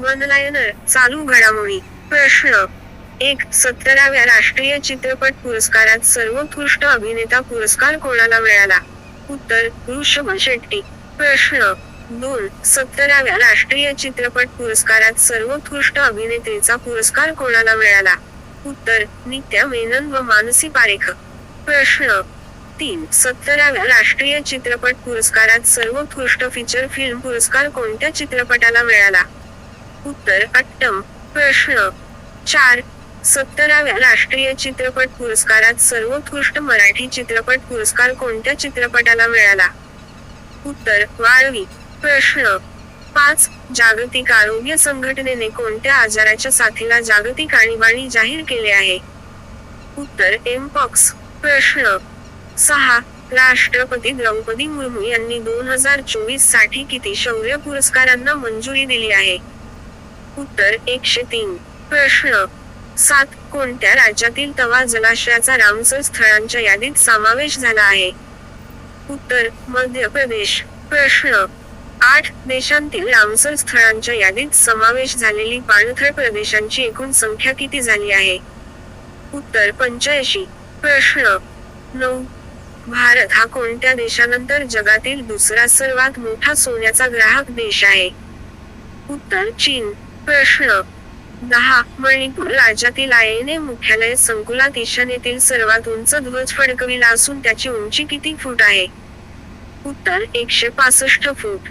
वनलायनर चालू घडामोडी. प्रश्न. एक सत्तराव्या राष्ट्रीय चित्रपट पुरस्कारात सर्वोत्कृष्ट अभिनेता पुरस्कार कोणाला मिळाला? उत्तर ऋषभ शेट्टी. प्रश्न. दोन सत्तराव्या राष्ट्रीय चित्रपट पुरस्कारात सर्वोत्कृष्ट अभिनेत्रीचा पुरस्कार कोणाला मिळाला? उत्तर नित्या मेनन व मानसी पारेख. प्रश्न. तीन सत्तराव्या राष्ट्रीय चित्रपट पुरस्कारात सर्वोत्कृष्ट फीचर फिल्म पुरस्कार कोणत्या चित्रपटाला मिळाला? उत्तर अट्टम प्रश्न चार. सत्तराव्या राष्ट्रीय चित्रपट पुरस्कारात सर्वोत्कृष्ट मराठी चित्रपट पुरस्कार कोणत्या चित्रपटाला मिळाला? उत्तर वाळवी. प्रश्न पाच. जागतिक आरोग्य संघटनेने कोणत्या आजाराच्या साथीला जागतिक आणीबाणी जाहीर केले आहे? उत्तर एमपॉक्स प्रश्न सहा. राष्ट्रपती द्रौपदी मुर्मू यांनी दोन हजार चोवीससाठी किती शौर्य पुरस्कारांना मंजुरी दिली आहे? उत्तर एकशे तीन. प्रश्न सात कोणत्या राज्यातील तवा जलाशयाचा रामसर स्थळांच्या यादीत समावेश झाला आहे? उत्तर मध्य प्रदेश. प्रश्न आठ देशांतील रामसर स्थळांच्या यादीत समावेश झालेली पाणथळ प्रदेशांची एकूण संख्या किती झाली आहे? उत्तर पंच्याऐंशी. प्रश्न नऊ. भारत हा कोणत्या देशानंतर जगातील दुसरा सर्वात मोठा सोन्याचा ग्राहक देश आहे? उत्तर चीन. प्रश्न. दहा मणिपूर राज्यातील आयएनए मुख्यालय संकुलात ईशान्येतील सर्वात उंच ध्वज फडकविला असून त्याची उंची किती फूट आहे? उत्तर एकशे पासष्ट फूट.